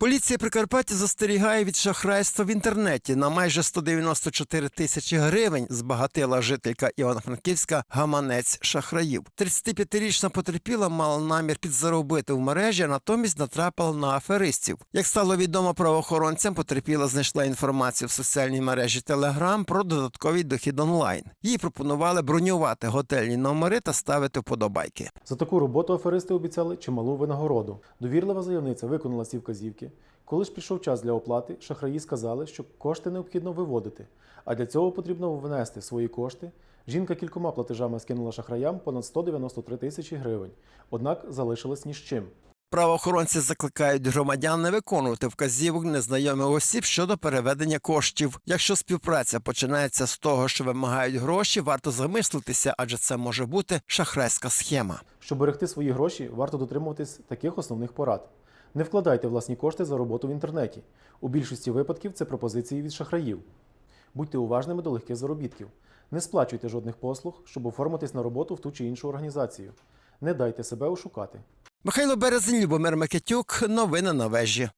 Поліція Прикарпаття застерігає від шахрайства в інтернеті. На майже 194 тисячі гривень збагатила жителька Івано-Франківська гаманець шахраїв. 35-річна потерпіла мала намір підзаробити в мережі, а натомість натрапила на аферистів. Як стало відомо правоохоронцям, потерпіла знайшла інформацію в соціальній мережі Telegram про додатковий дохід онлайн. Їй пропонували бронювати готельні номери та ставити вподобайки. За таку роботу аферисти обіцяли чималу винагороду. Довірлива заявниця виконала ці вказівки. Коли ж прийшов час для оплати, шахраї сказали, що кошти необхідно виводити, а для цього потрібно внести свої кошти. Жінка кількома платежами скинула шахраям понад 193 тисячі гривень, однак залишилась ні з чим. Правоохоронці закликають громадян не виконувати вказівок незнайомих осіб щодо переведення коштів. Якщо співпраця починається з того, що вимагають гроші, варто замислитися, адже це може бути шахрайська схема. Щоб берегти свої гроші, варто дотримуватись таких основних порад. Не вкладайте власні кошти за роботу в інтернеті. У більшості випадків це пропозиції від шахраїв. Будьте уважними до легких заробітків. Не сплачуйте жодних послуг, щоб оформитись на роботу в ту чи іншу організацію. Не дайте себе ошукати. Михайло Березин, Любомир Микитюк. Новини на вежі.